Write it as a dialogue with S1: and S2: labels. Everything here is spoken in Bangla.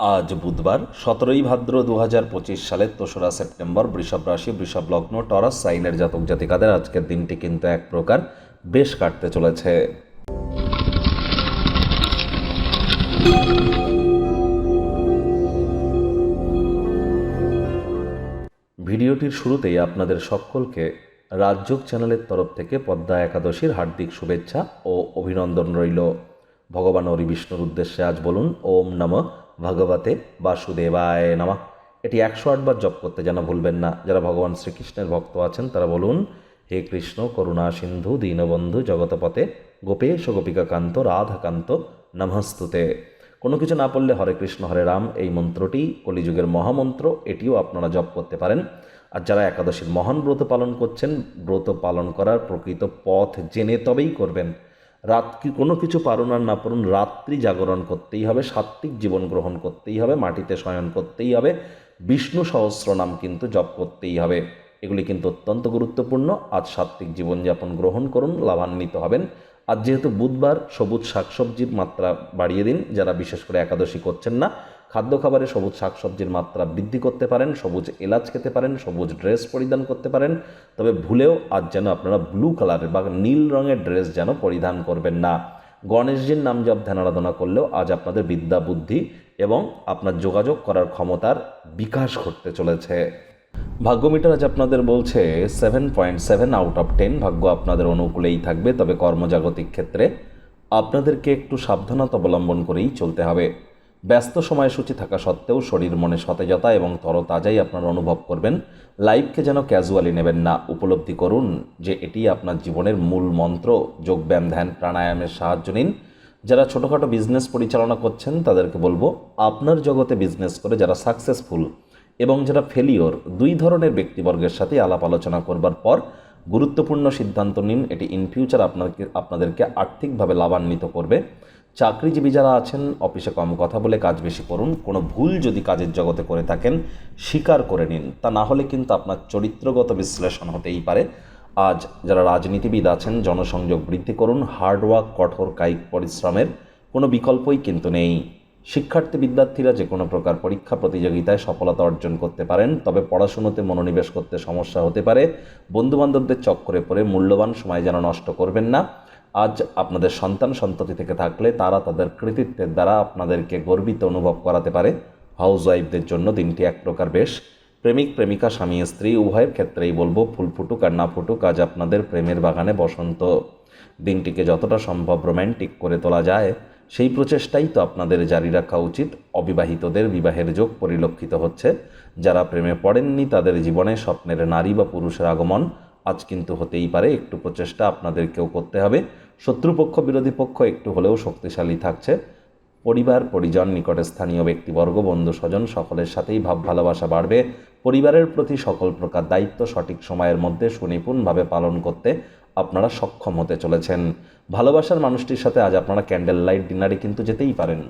S1: আজ বুধবার, সতেরোই ভাদ্র দু হাজার পঁচিশ সালের দোসরা সেপ্টেম্বর, বৃষভ রাশি, বৃষভ লগ্ন, টরাস, সাইনের জাতক জাতিকাদের আজকের দিনটি কিন্তু এক প্রকার বেশ কাটতে চলেছে। ভিডিওটির শুরুতেই আপনাদের সকলকে রাজযোগ চ্যানেলের তরফ থেকে পদ্মা একাদশীর হার্দিক শুভেচ্ছা ও অভিনন্দন রইল। ভগবান হরি বিষ্ণুর উদ্দেশ্যে আজ বলুন, ওম নম ভগবতে বাসুদেবায় নমঃ। এটি একশো আটবার জপ করতে যেন ভুলবেন না। যারা ভগবান শ্রীকৃষ্ণের ভক্ত আছেন, তারা বলুন, হে কৃষ্ণ, করুণা সিন্ধু, দীনবন্ধু, জগতপথে, গোপেশ গোপিকাকান্ত, রাধাকান্ত, নমস্তুতে। কোনো কিছু না পড়লে হরে কৃষ্ণ, হরে রাম, এই মন্ত্রটি কলিযুগের মহামন্ত্র, এটিও আপনারা জপ করতে পারেন। আর যারা একাদশীর মহান ব্রত পালন করছেন, ব্রত পালন করার প্রকৃত পথ জেনে তবেই করবেন। রাত কোনো কিছু পারুন আর না পারুন রাত্রি জাগরণ করতেই হবে, সাত্ত্বিক জীবন গ্রহণ করতেই হবে, মাটিতে শয়ন করতেই হবে, বিষ্ণু সহস্র নাম কিন্তু জপ করতেই হবে। এগুলি কিন্তু অত্যন্ত গুরুত্বপূর্ণ। আজ সাত্ত্বিক জীবনযাপন গ্রহণ করুন, লাভান্বিত হবেন। আর যেহেতু বুধবার, সবুজ শাকসবজির মাত্রা বাড়িয়ে দিন, যারা বিশেষ করে একাদশী করছেন না খাদ্য খাবারে সবুজ শাকসবজির মাত্রা বৃদ্ধি করতে পারেন, সবুজ এলাচ খেতে পারেন, সবুজ ড্রেস পরিধান করতে পারেন। তবে ভুলেও আজ যেন আপনারা ব্লু কালারের বা নীল রঙের ড্রেস যেন পরিধান করবেন না। গণেশজির নাম জপ ধ্যান আরাধনা করলেও আজ আপনাদের বিদ্যা, বুদ্ধি এবং আপনার যোগাযোগ করার ক্ষমতার বিকাশ ঘটতে চলেছে। ভাগ্য মিটার আজ আপনাদের বলছে seven point seven out of ten ভাগ্য আপনাদের অনুকূলেই থাকবে, তবে কর্মজাগতিক ক্ষেত্রে আপনাদেরকে একটু সাবধানতা অবলম্বন করেই চলতে হবে। ব্যস্ত সময়সূচি থাকা সত্ত্বেও শরীর মনে সতেজতা এবং তরতাজাই আপনারা অনুভব করবেন। লাইফকে যেন ক্যাজুয়ালি নেবেন না। উপলব্ধি করুন যে এটি আপনার জীবনের মূল মন্ত্র। যোগব্যায়াম, ধ্যান, প্রাণায়ামের সাহায্য নিন। যারা ছোটোখাটো বিজনেস পরিচালনা করছেন, তাদেরকে বলব, আপনার জগতে বিজনেস করে যারা সাকসেসফুল এবং যারা ফেলিওর দুই ধরনের ব্যক্তিবর্গের সাথে আলাপ আলোচনা করবার পর গুরুত্বপূর্ণ সিদ্ধান্ত নিন, এটি ইন ফিউচার আপনাকে, আপনাদেরকে আর্থিকভাবে লাভান্বিত করবে। চাকরিজীবী যারা আছেন, অফিসে কম কথা বলে কাজ বেশি করুন। কোনো ভুল যদি কাজের জগতে করে থাকেন, স্বীকার করে নিন। তা না হলে কিন্তু আপনার চরিত্রগত বিশ্লেষণ হতেই পারে। আজ যারা রাজনীতিবিদ আছেন, জনসংযোগ বৃদ্ধি করুন। হার্ডওয়ার্ক কঠোর কায়িক পরিশ্রমের কোনো বিকল্পই কিন্তু নেই। শিক্ষার্থী বিদ্যার্থীরা যে কোনো প্রকার পরীক্ষা প্রতিযোগিতায় সফলতা অর্জন করতে পারেন, তবে পড়াশুনোতে মনোনিবেশ করতে সমস্যা হতে পারে। বন্ধুবান্ধবদের চক্করে পড়ে মূল্যবান সময় যেন নষ্ট করবেন না। আজ আপনাদের সন্তান সন্ততি থেকে থাকলে তারা তাদের কৃতিত্বের দ্বারা আপনাদেরকে গর্বিত অনুভব করাতে পারে। হাউস ওয়াইফদের জন্য দিনটি এক প্রকার বেশ। প্রেমিক, প্রেমিকা, স্বামী, স্ত্রী, উভয়ের ক্ষেত্রেই বলব, ফুল ফুটুক আর না ফুটুক, আজ আপনাদের প্রেমের বাগানে বসন্ত। দিনটিকে যতটা সম্ভব রোম্যান্টিক করে তোলা যায়। সেই প্রচেষ্টাই তো আপনাদের জারি রাখা উচিত। অবিবাহিতদের বিবাহের যোগ পরিলক্ষিত হচ্ছে। যারা প্রেমে পড়েননি, তাদের জীবনে স্বপ্নের নারী বা পুরুষের আগমন আজ কিন্তু হতেই পারে। একটু প্রচেষ্টা আপনাদেরকেও করতে হবে। শত্রুপক্ষ, বিরোধী পক্ষ একটু হলেও শক্তিশালী থাকছে। পরিবার, পরিজন, নিকটে স্থানীয় ব্যক্তিবর্গ, বন্ধু, স্বজন সকলের সাথেই ভাব ভালোবাসা বাড়বে। পরিবারের প্রতি সকল প্রকার দায়িত্ব সঠিক সময়ের মধ্যে সুনিপুণভাবে পালন করতে আপনারা সক্ষম হতে চলেছেন। ভালোবাসার মানুষটির সাথে আজ আপনারা ক্যান্ডেল লাইট ডিনারে কিন্তু যেতেই পারেন।